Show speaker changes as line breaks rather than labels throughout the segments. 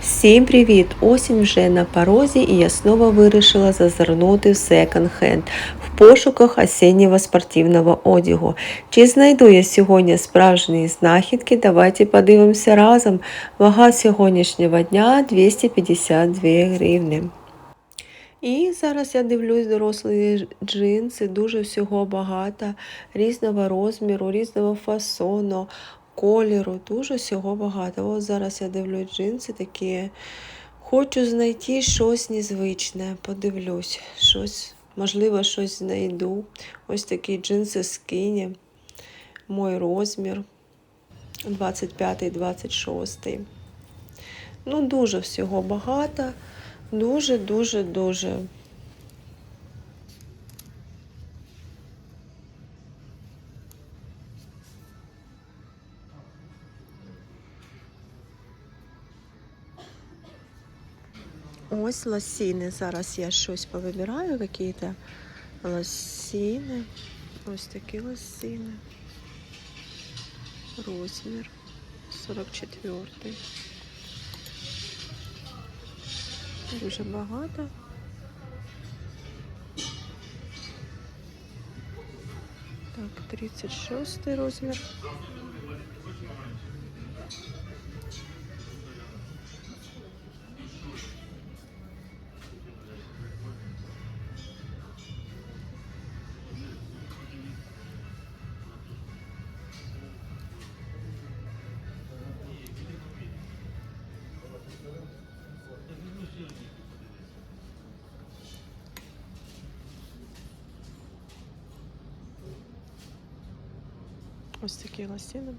Всім привіт! Осінь вже на порозі і я знову вирішила зазирнути в секонд-хенд в пошуках осіннього спортивного одягу. Чи знайду я сьогодні справжні знахідки? Давайте подивимося разом. Вага сьогоднішнього дня 252 гривні. І зараз я дивлюсь дорослі джинси, дуже всього багато, різного розміру, різного фасону, кольору, дуже всього багато. Ось зараз я дивлюсь джинси такі. Хочу знайти щось незвичне, подивлюсь, щось, можливо, щось знайду. Ось такі джинси скині, мой розмір 25-26. Ну, дуже всього багато. Дуже, Ось лосіни. Зараз я щось повибираю, які-то лосіни. Ось такі лосіни. Розмір 44. Дуже багато. Так, 36 розмір. Ось такі лосіни.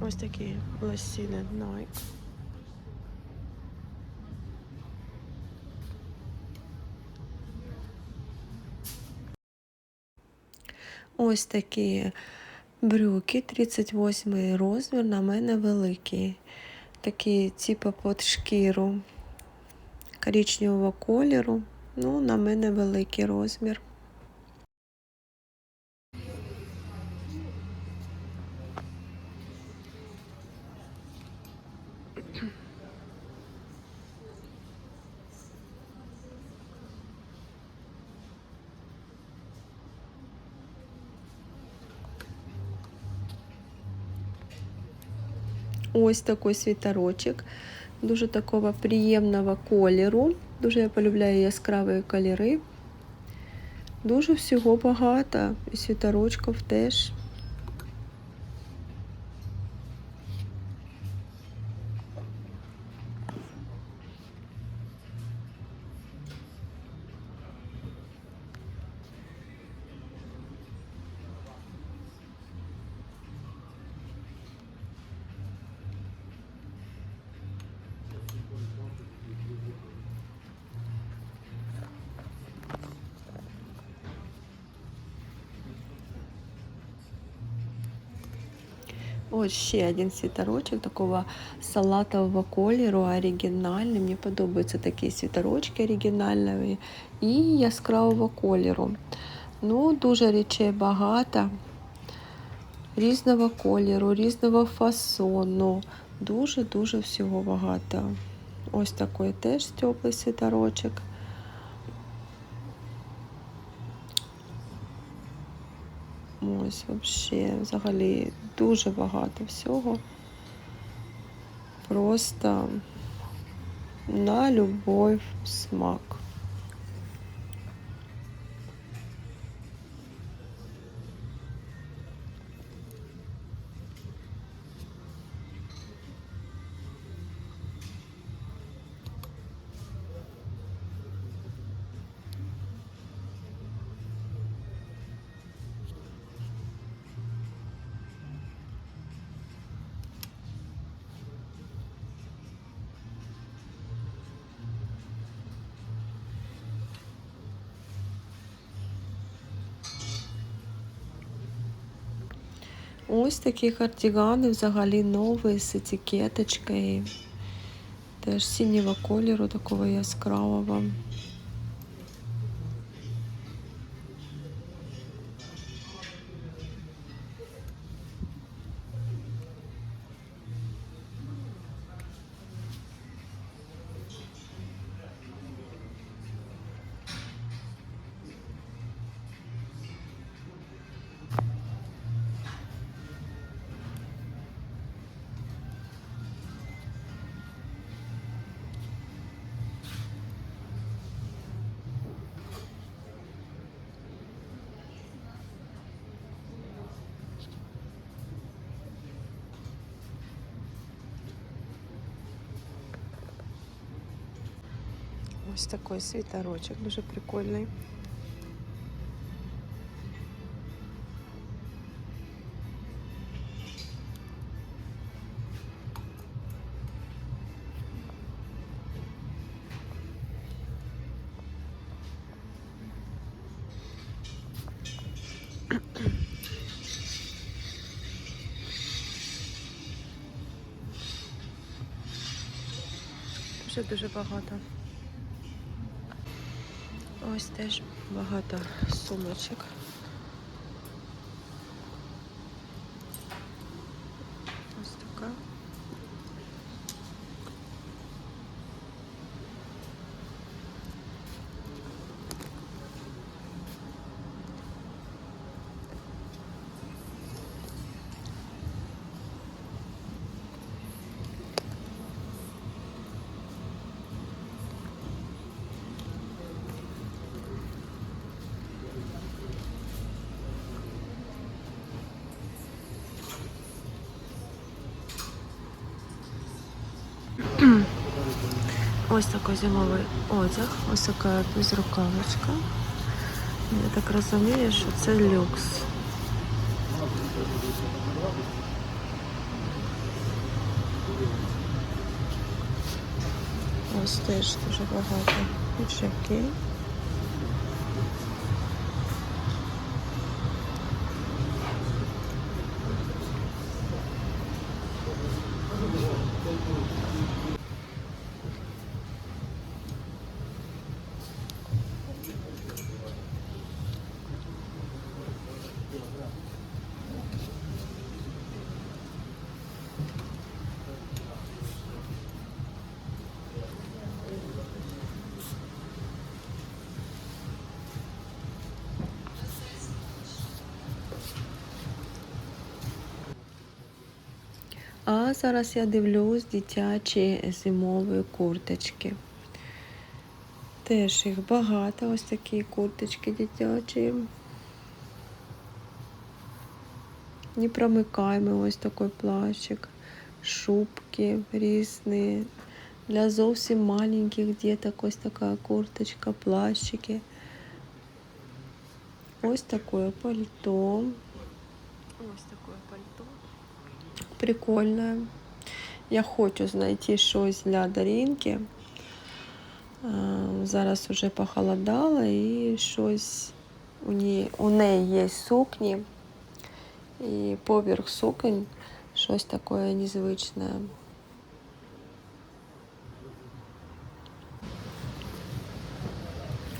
Ось такі лосіни Nike. Ось такі брюки, 38 розмір, на мене великий. Такі, типу, під шкіру коричневого кольору. Ну, на мене великий розмір. Ось такий світерочок, дуже такого приємного кольору. Дуже я полюбляю яскраві кольори. Дуже всього багато. І світерочків теж. Ось ще один світерочок такого салатового кольору, оригінальний. Мені подобаються такі світерочки оригінальні і яскравого кольору. Ну, дуже речей багато. Різного кольору, різного фасону. Дуже-дуже всього багато. Ось такий теж теплий світерочок. Ось взагалі, взагалі дуже багато всього. Просто на любов смак. Ось такі кардігани взагалі нові з етикеточкою. теж синього кольору, такого яскравого. Ось такий світорочок, дуже прикольний. Дуже дуже багато. Ось теж багато сумочок. Ось такий зимовий одяг, ось така безрукавочка. Я так розумію, що це люкс. Ось теж дуже багато піджаки. А зараз я дивлюсь дитячі зимові курточки. Теж їх багато, ось такі курточки дитячі. Непромикаємо ось такий плащик, шубки різні. Для зовсім маленьких діток ось така курточка, плащики. Ось таке пальто. Ось таке. Прикольне. Я хочу знайти щось для Дарінки. Е, Зараз вже похолодало і щось у неї, у неї є сукні. І поверх суконь щось таке незвичне.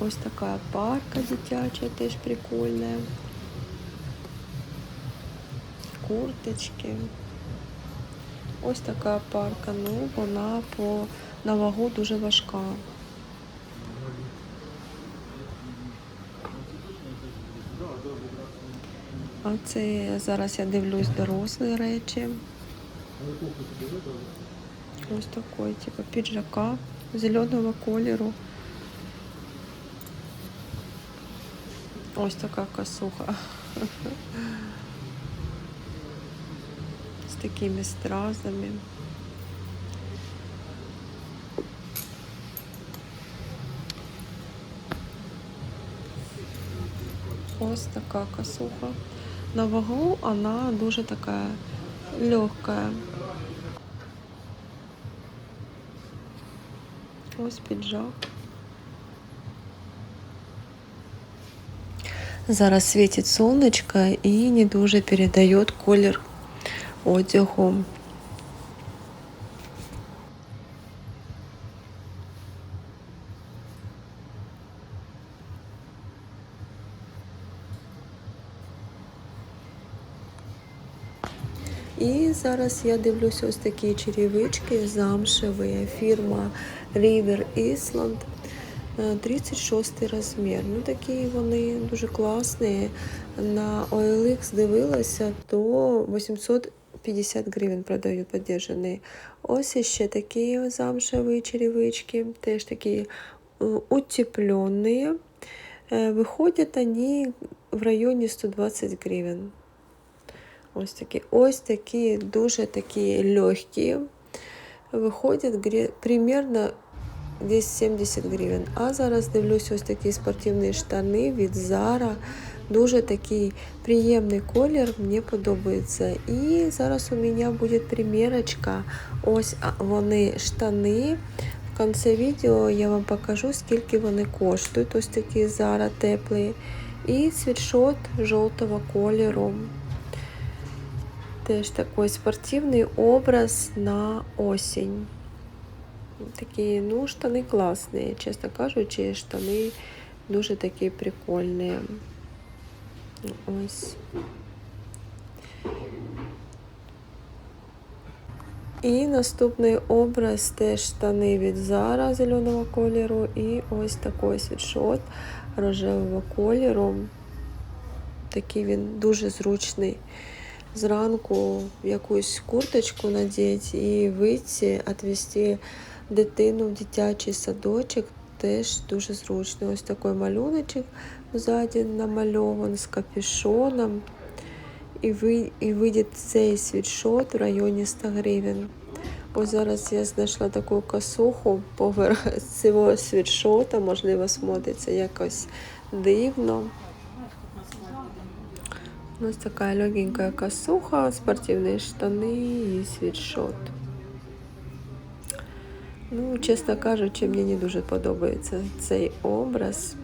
Ось така парка дитяча, теж прикольна. Курточки. Ось така парка, ну вона по на вагу дуже важка. А це зараз я дивлюсь дорослі речі. Ось такий, типу піджака зеленого кольору. Ось така косуха. З такими стразами. Ось така косуха. На вагу вона дуже така легка. Ось піджак. Зараз світить сонечко і не дуже передає колір одягом. І зараз я дивлюся ось такі черевички замшевої фірма River Island. Е, 36 розмір. Ну Такі вони дуже класні. На OLX дивилася, то 800 850 гривень продають піддержані. Ось ще такі замшеві черевички, теж такі е, утеплені. Е, Виходять вони в районі 120 гривень. Ось такі, ось такі, дуже такі легкі. Виходять грі- примерно десь 70 гривень. А зараз дивлюсь ось такі спортивні штани від Zara. Дуже такий приємний колір, мені подобається. І зараз у мене буде примірочка. Ось а, вони штани. В кінці відео я вам покажу, скільки вони коштують. Ось такі Zara теплі. І світшот жовтого кольору. Теж такий спортивний образ на осінь. Такі, ну, штани класні, чесно кажучи, штани дуже такі прикольні. Ось. І наступний образ теж штани від Zara зеленого кольору. І ось такий світшот рожевого кольору. Такий він дуже зручний. Зранку якусь курточку надіти і вийти, відвести дитину в дитячий садочок теж дуже зручно. Ось такий малюночок ззаді намальований з капюшоном. І, ви, і вийде цей світшот в районі 100 гривень. Ось зараз я знайшла таку косуху поверх цього світшота, можливо, смотриться якось дивно. Ось така легенькая косуха, спортивні штани і світшот. Ну, чесно кажучи, мені не дуже подобається цей образ.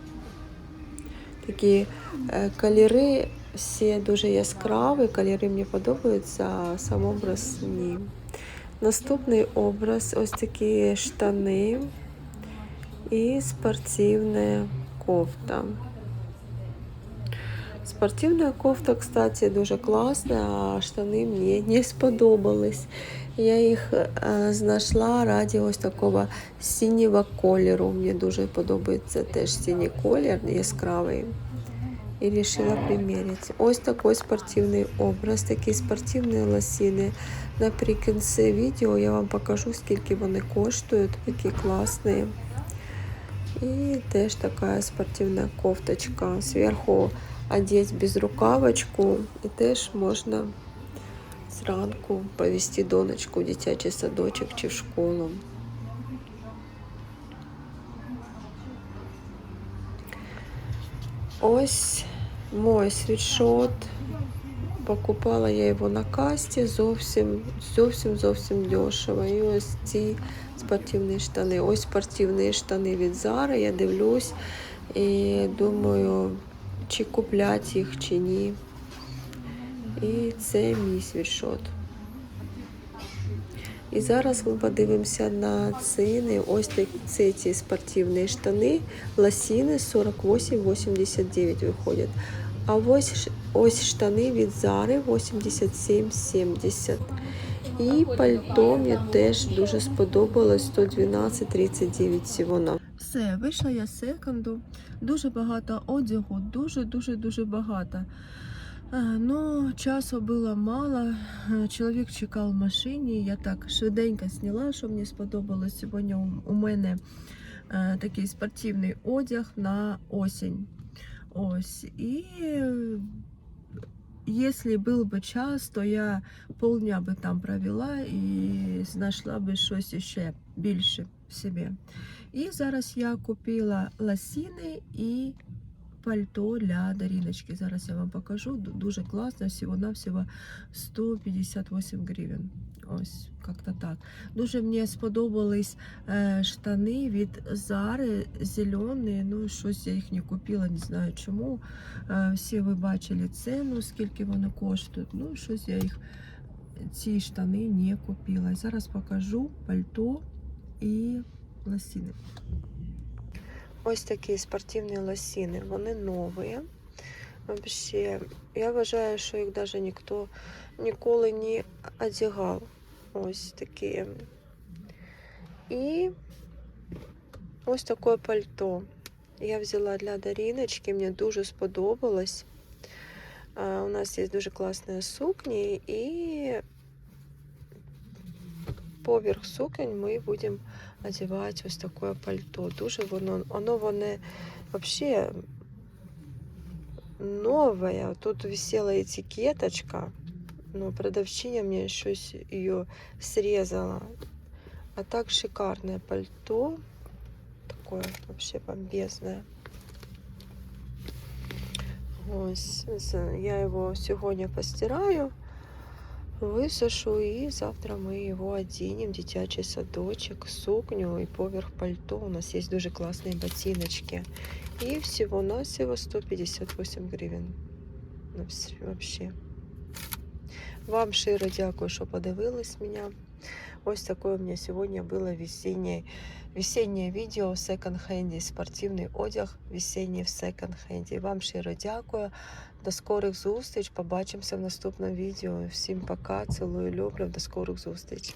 Такі е, кольори всі дуже яскраві, кольори мені подобаються, а сам образ ні. Наступний образ ось такі штани і спортивна кофта. Спортивна кофта, кстати, дуже класна, а штани мені не сподобались. Я їх е, знайшла раді ось такого синього кольору. Мені дуже подобається теж синій колір яскравий. І вирішила приміряти. Ось такий спортивний образ, такі спортивні лосіни. Наприкінці відео я вам покажу, скільки вони коштують. Такі класні. І теж така спортивна кофточка. Зверху одеть безрукавочку. І теж можна зранку повести донечку в дитячий садочок чи в школу. Ось мой світшот. Покупала я його на касті зовсім зовсім зовсім дешево. І ось ці спортивні штани. Ось спортивні штани від Zara. Я дивлюсь і думаю, чи купляти їх, чи ні. І це мій світшот. І зараз ми подивимося на ціни. Ось такі ці спортивні штани. Лосіни 48,89 виходять. А ось, ось штани від Зари 87,70. І пальто мені теж дуже сподобалось 112,39 всього. Все, вийшла я з секонду. Дуже багато одягу, дуже-дуже дуже багато. Ну, часу було мало. Чоловік чекав в машині. Я так швиденько зняла, що мені сподобалось. Сьогодні у- мене е, такий спортивний одяг на осінь. Ось. І якщо був би час, то я полдня би там провела і знайшла би щось ще більше в собі. І зараз я купила лосіни і пальто для Даріночки. Зараз я вам покажу. Дуже класно, всього-навсього 158 гривень. Ось, як-то так. Дуже мені сподобались е, штани від Зари зелені. Ну, щось я їх не купила, не знаю чому. Е, всі ви бачили ціну, скільки вони коштують. Ну, щось я їх ці штани не купила. Зараз покажу пальто і лосіни. Ось такі спортивні лосіни. Вони нові. Вообще, я вважаю, що їх навіть ніхто ніколи не одягав. Ось такі. І ось таке пальто. Я взяла для Даріночки, мені дуже сподобалось. У нас є дуже класні сукні, і поверх суконь ми будемо одягати ось таке пальто. Дуже воно, воно воно вообще новое. Тут висела этикеточка, но продавчиня мне щось ее срезала. А так шикарное пальто. Такое вообще бомбезное. Ось, я его сегодня постираю, высушу и завтра мы его оденем, дитячий садочек, сукню и поверх пальто. У нас есть дуже классные ботиночки. И всего-навсего 158 гривен. Ну, вообще. Вам широ дякую, що подивились мене. Ось такое у меня сегодня было весеннее, весеннее видео в секонд-хенді, спортивний одяг весенній в секонд-хенді. Вам широ дякую. До скорих зустріч. Побачимося в наступному відео. Всім пока, цілую, люблю. До скорих зустріч.